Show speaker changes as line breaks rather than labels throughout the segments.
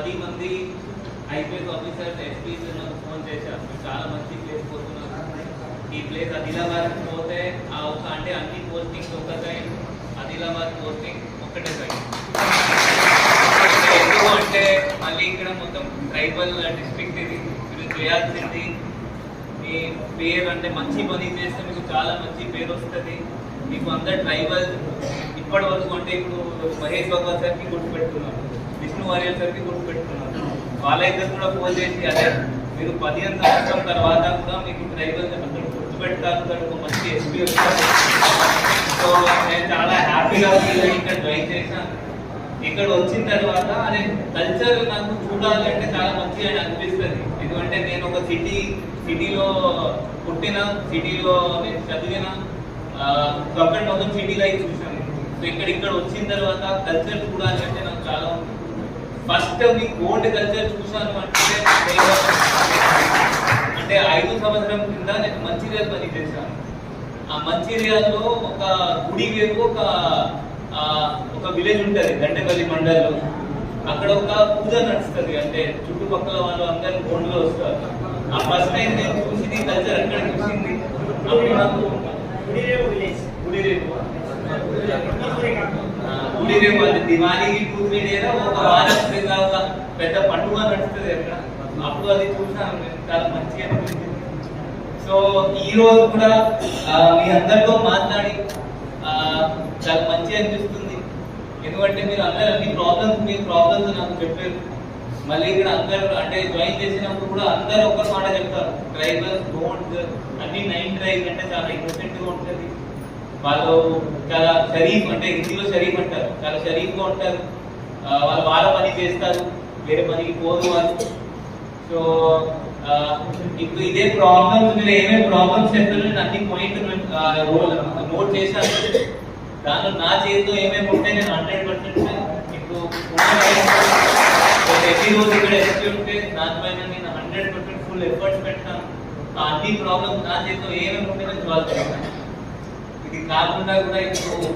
పది మంది IPS officers SPs నాకు ఫోన్ చేశారు. "మీరు చాలా మంచి ప్లేస్ పోతున్నారు. ఈ ప్లేస్ ఆదిలాబాద్ పోతే ఆ ఒక అంటే అన్ని పోస్టింగ్స్ ఒక సైడ్ ఆదిలాబాద్ పోస్టింగ్ ఒక్కటే సైడ్ ఎందుకు అంటే మళ్ళీ ఇక్కడ మొత్తం ట్రైబల్ డిస్ట్రిక్ట్ ఇది. మీరు చేయాల్సింది మీ పేరు అంటే మంచి పని చేస్తే మీకు చాలా మంచి పేరు వస్తుంది. మీకు అందరు ట్రైబల్ ఇప్పటి వరకు అంటే ఇప్పుడు మహేష్ బాబా సార్కి గుర్తుపెట్టుకున్నాను. విష్ణు వారియర్ సార్కి పెట్టుకున్నాను వాళ్ళ ఇద్దరు కూడా ఫోన్ చేసి అదే మీరు పదిహేను సంవత్సరం తర్వాత కూడా మీకు ట్రైబల్ అక్కడ గుర్తుపెడతారు అక్కడ ఒక మంచి ఎస్పీ సో నేను చాలా హ్యాపీగా ఫీల్ అయ్యి ఇక్కడ జాయిన్ చేశాను. ఇక్కడ వచ్చిన తర్వాత అదే కల్చర్ నాకు చూడాలంటే చాలా మంచిగా అనిపిస్తుంది. ఎందుకంటే నేను ఒక సిటీ సిటీలో పుట్టిన సిటీలో నేను చదివిన గవర్నమెంట్ ఒక సిటీ లైఫ్ చూసాను సో ఇక్కడ ఇక్కడ వచ్చిన తర్వాత కల్చర్ చూడాలంటే నాకు చాలా ఫస్ట్ మీ ఓల్డ్ కల్చర్ చూసాను అంటే అంటే ఐదు సంవత్సరం కింద నేను మంచిర్యాల పని చేశాను. ఆ మంచిర్యాలలో ఒక గుడి వేరు ఒక ఒక విలేజ్ ఉంటది గంటపల్లి మండల్లో అక్కడ ఒక పూజ నడుస్తుంది అంటే చుట్టుపక్కల వాళ్ళు అందరు బోన్లో వస్తారు. ఆ ఫస్ట్ టైం నేను చూసింది కల్చర్ ఎక్కడ చూసింది అప్పుడు నాకు గుడి రేపు గుడి రేపు దివాళీకి టూ ఒక వారం క్రింద ఒక పెద్ద పండుగ నడుస్తుంది అక్కడ అప్పుడు అది చూసాను నేను చాలా మంచిగా అనిపించింది. సో ఈ రోజు కూడా మీ అందరితో మాట్లాడి చాలా మంచిగా అనిపిస్తుంది. ఎందుకంటే మీరు అందరు అన్ని ప్రాబ్లమ్స్ మీ ప్రాబ్లమ్స్ నాకు చెప్పారు. మళ్ళీ ఇక్కడ అందరు అంటే జాయిన్ చేసినప్పుడు కూడా అందరు ఒక మాట చెప్తారు. ట్రైబల్ డోంట్ అన్ని నైన్ ట్రైబ్ అంటే చాలా ఇన్నోసెంట్గా ఉంటుంది. వాళ్ళు చాలా షరీఫ్ అంటే హిందీలో షరీఫ్ అంటారు. చాలా షరీఫ్గా ఉంటారు. వాళ్ళు వాళ్ళ పని చేస్తారు వేరే పనికి పోదు వాళ్ళు. సో ఇప్పుడు ఇదే ప్రాబ్లమ్స్ మీరు ఏమేమి ప్రాబ్లమ్స్ చెప్తారో నేను అన్ని పాయింట్ నోట్ చేశాను. దానిలో నా చేతిలో ఏమేమి ఉంటే నేను హండ్రెడ్ పర్సెంట్ ఇప్పుడు ప్రతి రోజు ఇక్కడ ఎక్కి ఉంటే దానిపైన నేను హండ్రెడ్ పర్సెంట్ ఫుల్ ఎఫర్ట్స్ పెడతాను అన్ని ప్రాబ్లమ్స్ నా చేతిలో ఏమేమి ఉంటే నేను సాల్వ్ చేస్తాను ఇది కాకుండా కూడా ఇప్పుడు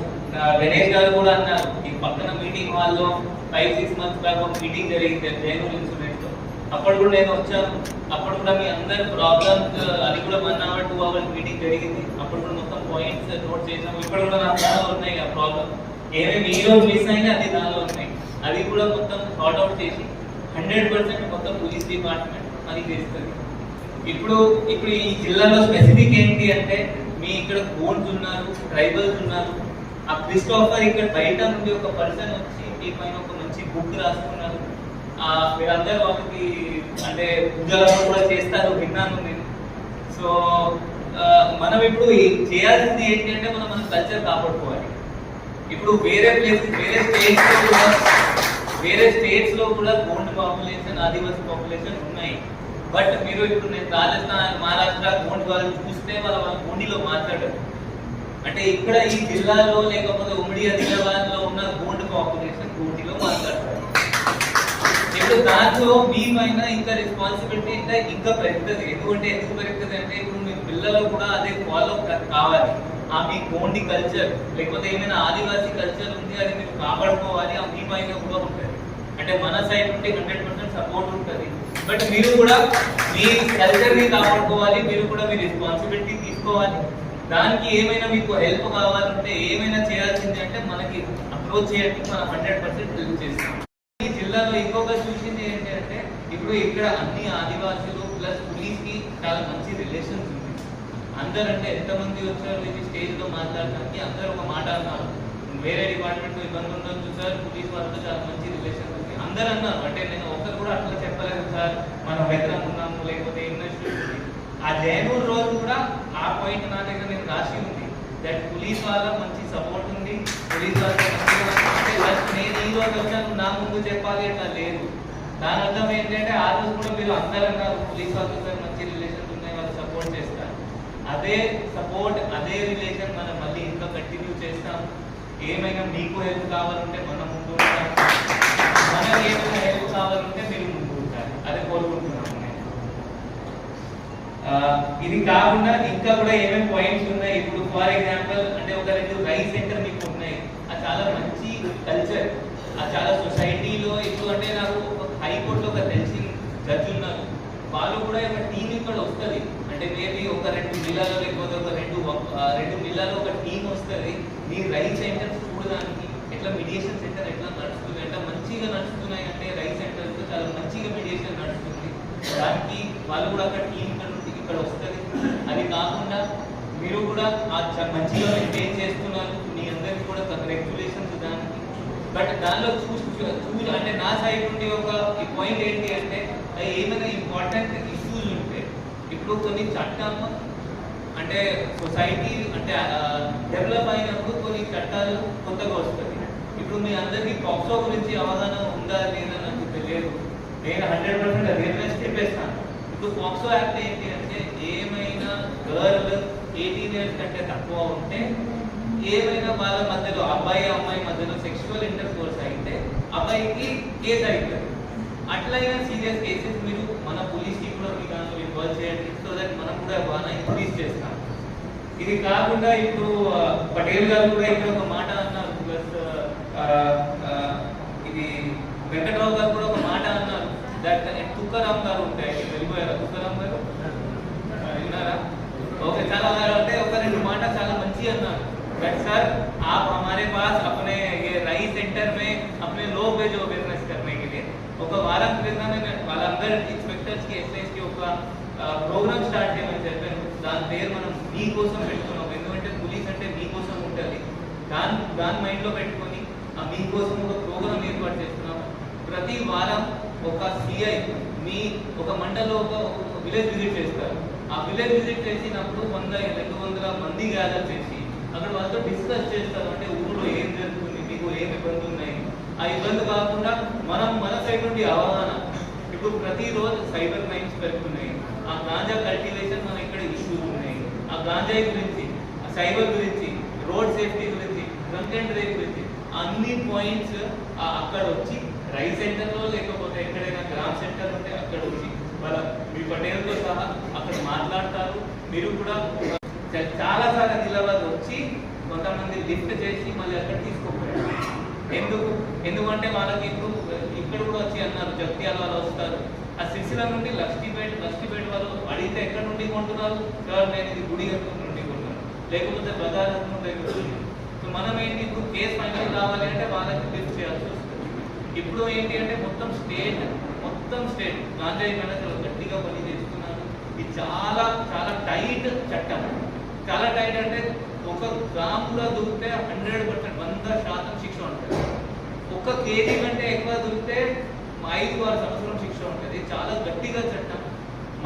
గణేష్ గారు కూడా అన్నారు ఈ పక్కన మీటింగ్ హాల్లో ఫైవ్ సిక్స్ మంత్స్ బ్యాక్ ఒక మీటింగ్ జరిగింది బెంగళూరు ఇన్సిడెంట్లో. అప్పుడు కూడా నేను వచ్చాను. అప్పుడు కూడా మీ అందరి ప్రాబ్లమ్స్ అది కూడా one hour two hours meeting జరిగింది. అప్పుడు కూడా మొత్తం పాయింట్స్ నోట్ చేసాము ఇప్పుడు కూడా నాకు దానిలో ఉన్నాయి ఆ ప్రాబ్లమ్ ఏమేమి మీలో మిస్ అయినా అది దానిలో ఉన్నాయి. అది కూడా మొత్తం సార్ట్ అవుట్ చేసి హండ్రెడ్ పర్సెంట్ మొత్తం పోలీస్ డిపార్ట్మెంట్ అది చేస్తుంది. ఇప్పుడు ఇప్పుడు ఈ జిల్లాలో స్పెసిఫిక్ ఏంటి అంటే మీ ఇక్కడ గోండ్స్ ఉన్నారు ట్రైబల్స్ ఉన్నారు. ఆ క్రిస్టోఫర్ ఇక్కడ బయట నుండి ఒక పర్సన్ వచ్చి మీ పైన ఒక మంచి బుక్ రాసుకున్నారు. ఆ మీరందరూ వాళ్ళకి అంటే ఉద్యోగాలు కూడా చేస్తారు విన్నాను నేను. సో మనం ఇప్పుడు చేయాల్సింది ఏంటి అంటే మనం మన కల్చర్ కాపాడుకోవాలి. ఇప్పుడు వేరే ప్లేస్ వేరే స్టేట్స్లో కూడా వేరే స్టేట్స్లో కూడా గోండ్ పాపులేషన్ ఆదివాసీ పాపులేషన్ ఉన్నాయి. బట్ మీరు ఇప్పుడు నేను రాజస్థాన్ మహారాష్ట్ర గోండ్ వాళ్ళు చూస్తే వాళ్ళ వాళ్ళ గోండిలో మాట్లాడరు. అంటే ఇక్కడ ఈ జిల్లాలో లేకపోతే ఉమ్మడి ఆదిలాబాద్లో ఉన్న గోండ్ పాపులేషన్ గోండిలో ఇప్పుడు దాంట్లో మీ ఇంకా రెస్పాన్సిబిలిటీ ఇంకా ఇంకా పెరుగుతుంది. ఎందుకంటే ఎందుకు పెరుగుతుంది అంటే ఇప్పుడు మీ పిల్లలు కూడా అదే ఫాలో కావాలి. ఆ మీ గోండి కల్చర్ లేకపోతే ఏమైనా ఆదివాసీ కల్చర్ ఉంది అది మీరు కాపాడుకోవాలి ఆ మీ పైన కూడా ఉంటుంది. అంటే మన సైడ్ నుండి హండ్రెడ్ పర్సెంట్ సపోర్ట్ ఉంటుంది. బట్ మీరు కూడా మీ కల్చర్ని కాపాడుకోవాలి మీరు కూడా మీ రెస్పాన్సిబిలిటీ తీసుకోవాలి. దానికి ఏమైనా మీకు హెల్ప్ కావాలంటే ఏమైనా చేయాల్సింది అంటే మనకి అప్రోచ్ చేయడానికి మనం హండ్రెడ్ పర్సెంట్ హెల్ప్ చేస్తాం. ఈ జిల్లాలో ఇంకొక చూసింది ఏంటి అంటే ఇప్పుడు ఇక్కడ అన్ని ఆదివాసులు ప్లస్ పోలీస్కి చాలా మంచి రిలేషన్స్ ఉంది. అందరు అంటే ఎంతమంది వచ్చారు ఇది స్టేజ్లో మాట్లాడడానికి అందరూ ఒక మాట అన్నారు. వేరే డిపార్ట్మెంట్ ఇబ్బంది ఉండొచ్చు సార్ పోలీస్ వాళ్ళతో చాలా మంచి రిలేషన్ ఉంది. అందరు అన్నారు. అంటే నేను ఒకరు కూడా అట్లా చెప్పలేదు సార్. మనం హైదరాబాద్ ఉన్నాము లేకపోతే ఇన్వెస్ట్మెంట్ ఆ జైనూర్ రోజు కూడా ఆ పాయింట్ నా దగ్గర నేను రాసి ఉంది. దట్ పోలీస్ వాళ్ళ మంచి సపోర్ట్ ఉంది. పోలీస్ వాళ్ళ నేను ఈ రోజు వచ్చాను నా ముందు చెప్పాలి అట్లా లేదు. దాని అర్థం ఏంటంటే ఆ రోజు కూడా మీరు అందరూ అన్నారు పోలీస్ వాళ్ళతో మంచి రిలేషన్స్ ఉన్నాయి వాళ్ళు సపోర్ట్ చేస్తారు. అదే సపోర్ట్ అదే రిలేషన్ మనం మళ్ళీ ఇంకా కంటిన్యూ చేస్తాం. ఏమైనా మీకు హెల్ప్ కావాలంటే మనం ముందు ఉంటాం. మనకి ఏమైనా హెల్ప్ కావాలంటే మీరు ఇది కాకుండా ఇంకా కూడా ఏమేమి పాయింట్స్ ఉన్నాయి? ఇప్పుడు ఫర్ ఎగ్జాంపుల్ అంటే ఒక రెండు రైస్ సెంటర్ మీకు ఉన్నాయి. అది చాలా మంచి కల్చర్ అది చాలా సొసైటీలో ఎక్కువ అంటే నాకు హైకోర్టులో ఒక తెలిసిన జడ్జి ఉన్నారు. వాళ్ళు కూడా ఒక టీం ఇక్కడ వస్తుంది. అంటే మేబీ ఒక రెండు జిల్లాలో లేకపోతే ఒక రెండు రెండు జిల్లాలో ఒక టీం వస్తుంది. మీ రైస్ సెంటర్స్ చూడడానికి ఎట్లా మిడియేషన్ సెంటర్ ఎట్లా నడుస్తుంది? ఎట్లా మంచిగా నడుస్తున్నాయి? అంటే రైస్ సెంటర్ చాలా మంచిగా మీడియేషన్ నడుస్తుంది. దానికి వాళ్ళు కూడా అక్కడ టీం ఇక్కడ ఇక్కడ వస్తుంది. అది కాకుండా మీరు కూడా ఆ మంచిగా మెయింటైన్ చేస్తున్నారు. మీ అందరికీ కూడా కంగ్రాచులేషన్స్ దానికి. బట్ దానిలో చూసి చూసి అంటే నా సైడ్ నుండి ఒక పాయింట్ ఏంటి అంటే అది ఏమైనా ఇంపార్టెంట్ ఇష్యూస్ ఉంటే ఇప్పుడు కొన్ని చట్టం అంటే సొసైటీ అంటే డెవలప్ అయినప్పుడు కొన్ని చట్టాలు కొత్తగా వస్తుంది ఇప్పుడు మీ అందరికీ పాక్సో గురించి అవగాహన ఉందా లేదా నాకు తెలియదు. నేను హండ్రెడ్ పర్సెంట్ అవేర్నెస్ చెప్పేస్తాను ఇప్పుడు పాక్సో యాక్ట్ ఏంటి అంటే ఏమైనా గర్ల్ ఎయిటీన్ ఇయర్స్ కంటే తక్కువ ఉంటే ఏమైనా వాళ్ళ మధ్యలో అబ్బాయి అమ్మాయి మధ్యలో సెక్షువల్ ఇంటర్ కోర్స్ అయితే అబ్బాయికి కేసు అవుతుంది అట్లయినా సీరియస్ కేసెస్ మీరు మన పోలీస్కి కూడా మీ దాంట్లో ఇన్వాల్వ్ చేయండి సో దట్ మనం కూడా బాగా ఇంక్రీజ్ చేస్తాం. ఇది కాకుండా ఇప్పుడు పటేల్ గారు కూడా ఇక్కడ ఒక మాట అన్నారు ప్లస్ ఇది వెంకట్రావు గారు కూడా ఒక మాట అన్నారు దట్ తుక్కరామ్ గారు ఉంటాయి వెళ్ళిపోయారా తుక్కరామ్ గారు ఆ, విన్నారా ఓకే చాలా అంటే ఒక రెండు మాట చాలా మంచి అన్నారు बट सर आप हमारे पास अपने ये राई सेंटर में अपने लोग भेजो बिजनेस करने के लिए ఒక వారం క్రితమే నేను వాళ్ళందరూ ఇన్స్పెక్టర్స్ కి ఎస్ఐస్ కి ఒక ప్రోగ్రామ్ స్టార్ట్ చేయమని చెప్పాను దాని పేరు మనం మీ కోసం పెట్టుకున్నాం ఎందుకంటే పోలీస్ అంటే మీ కోసం ఉంటుంది దాని దాని మైండ్ లో పెట్టుకొని ఆ మీకోసం ఒక ప్రోగ్రామ్ ఏర్పాటు చేస్తున్నాం ప్రతి వారం ఒక సిఐ మీ ఒక మండలంలో ఒక విలేజ్ విజిట్ చేస్తారు. ఆ విలేజ్ విజిట్ చేసినప్పుడు వంద రెండు వందల మంది గ్యాదర్ చేసి అక్కడ వాళ్ళతో డిస్కస్ చేస్తారు. అంటే ఊళ్ళో ఏం జరుగుతుంది మీకు ఏం ఇబ్బందులు ఉన్నాయి? ఆ ఇబ్బంది కాకుండా మనం మన సైడ్ నుండి అవగాహన. ఇప్పుడు ప్రతిరోజు సైబర్ క్రైమ్స్ పెరుగుతున్నాయి. ఆ గాంజా కల్టివేషన్ మన ఇక్కడ ఇష్యూస్ ఉన్నాయి. ఆ గాంజా గురించి ఆ సైబర్ గురించి రోడ్ సేఫ్టీ గురించి కంటెంట్ రేట్ గురించి అన్ని పాయింట్స్ అక్కడ వచ్చి ట్రై సెంటర్లో లేకపోతే ఎక్కడైనా గ్రామ్ సెంటర్ ఉంటే అక్కడ వచ్చి వాళ్ళ మీ పటేల్తో సహా అక్కడ మాట్లాడతారు. మీరు కూడా చాలాసార్లు చాలా నిలబడి వచ్చి కొంతమంది లిఫ్ట్ చేసి మళ్ళీ అక్కడ తీసుకోపోయారు. ఎందుకు? ఎందుకంటే వాళ్ళకి ఇప్పుడు ఇక్కడ కూడా వచ్చి అన్నారు జగ్త్యాల వాళ్ళు వస్తారు. ఆ సిరిసిల్ల నుండి లక్ష్మీపేట లక్ష్మీపేట వాళ్ళు అడిగితే ఎక్కడ నుండి కొంటున్నారు? నేను ఇది గుడి నుండి కొంటున్నాను లేకపోతే బజార్ నుండి మనం ఏంటి ఇప్పుడు కేసు ఫైనల్ కావాలి అంటే వాళ్ళకి లిఫ్ట్ చేయాల్సి వస్తుంది. ఇప్పుడు ఏంటి అంటే మొత్తం స్టేట్ మొత్తం స్టేట్ గాంజాయి మీద చాలా గట్టిగా పని చేస్తున్నారు. ఇది చాలా చాలా టైట్ చట్టం. చాలా టైట్ అంటే ఒక గ్రాములో దూరితే హండ్రెడ్ పర్సెంట్ వంద శాతం శిక్ష ఉంటుంది. ఒక కేజీ కంటే ఎక్కువ దొరికితే ఐదు ఆరు సంవత్సరం శిక్ష ఉంటుంది. చాలా గట్టిగా చట్టం.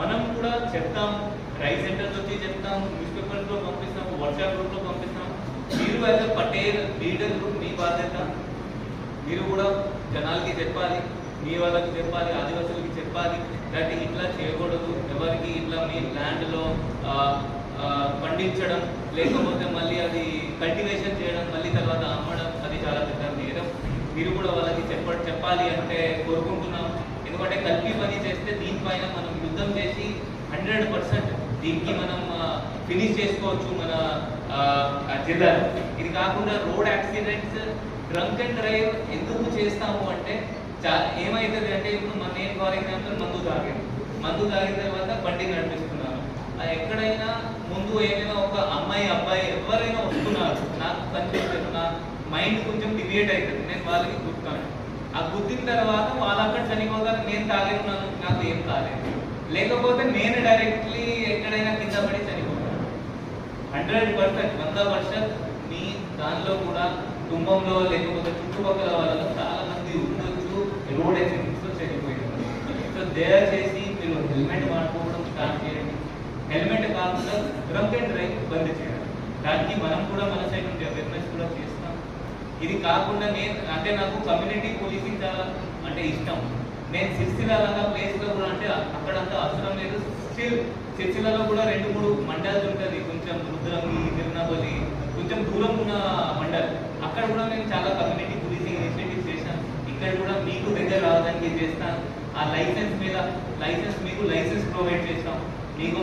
మనం కూడా చెప్తాం రైస్ సెంటర్స్ వచ్చి చెప్తాం న్యూస్ పేపర్లో పంపిస్తాం వాట్సాప్ గ్రూప్లో పంపిస్తాం. మీరు అయితే పటేల్ లీడర్ గ్రూప్ మీ బాధ్యత. మీరు కూడా జనాలకి చెప్పాలి మీ వాళ్ళకి చెప్పాలి ఆదివాసులకి చెప్పాలి. దట్ ఇట్లా చేయకూడదు. ఎవరికి ఇట్లా మీ ల్యాండ్లో పండించడం లేకపోతే మళ్ళీ అది కల్టివేషన్ చేయడం మళ్ళీ తర్వాత అమ్మడం అది చాలా పెద్ద నేరం. మీరు కూడా వాళ్ళకి చెప్ప చెప్పాలి అంటే కోరుకుంటున్నాం. ఎందుకంటే కలిపి పని చేస్తే దీనిపైన మనం యుద్ధం చేసి హండ్రెడ్ పర్సెంట్ దీనికి మనం ఫినిష్ చేసుకోవచ్చు మన జిల్లాలో. ఇది కాకుండా road accidents drunk and drive ఎందుకు చేస్తాము అంటే చా- ఏమైతుంది అంటే ఇప్పుడు మన నేను ఫర్ ఎగ్జాంపుల్ మందు తాగాను. మందు తాగిన తర్వాత బండి నడిపిస్తున్నాను. అది ఎక్కడైనా ముందు ఏమైనా ఒక అమ్మాయి అబ్బాయి ఎవరైనా వస్తున్నారు. నాకు కనిపిస్తుంది నా మైండ్ కొంచెం డివియేట్ అవుతుంది నేను వాళ్ళకి గుర్తాను. ఆ గుద్దిన తర్వాత వాళ్ళు అక్కడ చనిపోగానే నేను తాగేస్తున్నాను. నాకు ఏం కాలేదు. లేకపోతే నేను డైరెక్ట్లీ ఎక్కడైనా కింద పడి చనిపోతాను. హండ్రెడ్ పర్సెంట్ వంద పర్సెంట్ మీ దానిలో కూడా కుటుంబంలో లేకపోతే చుట్టుపక్కల వాళ్ళలో చాలా మంది ఉండొచ్చు రోడ్ యాక్సిడెంట్స్లో చనిపోయారు సో దయచేసి మీరు హెల్మెట్ వాడుకోవడం స్టార్ట్ చేయండి. హెల్మెట్ కాకుండా డ్రంక్ అండ్ డ్రైవ్ బంద్ చేయాలి. దానికి మనం కూడా మన సైడ్ నుండి అవేర్నెస్ కూడా చేస్తాం. ఇది కాకుండా నేను అంటే నాకు కమ్యూనిటీ పోలీసింగ్ చాలా అంటే ఇష్టం. నేను సిరిసిల్ల ప్లేస్లో ప్లేస్లో కూడా అంటే అక్కడంతా అవసరం లేదు. స్టిల్ సిరిసిల్లలో కూడా రెండు మూడు మండల్స్ ఉంటుంది. కొంచెం రుద్రంగి తిరునాపల్లి కొంచెం దూరం ఉన్న మండల్. అక్కడ కూడా నేను చాలా కమ్యూనిటీ పోలీసింగ్ ఇనిషియేటివ్ చేశాను. ఇక్కడ కూడా మీకు దగ్గర రావడానికి చేస్తాను. ఆ లైసెన్స్ మీద లైసెన్స్ మీకు లైసెన్స్ ప్రొవైడ్ చేస్తాం మీకు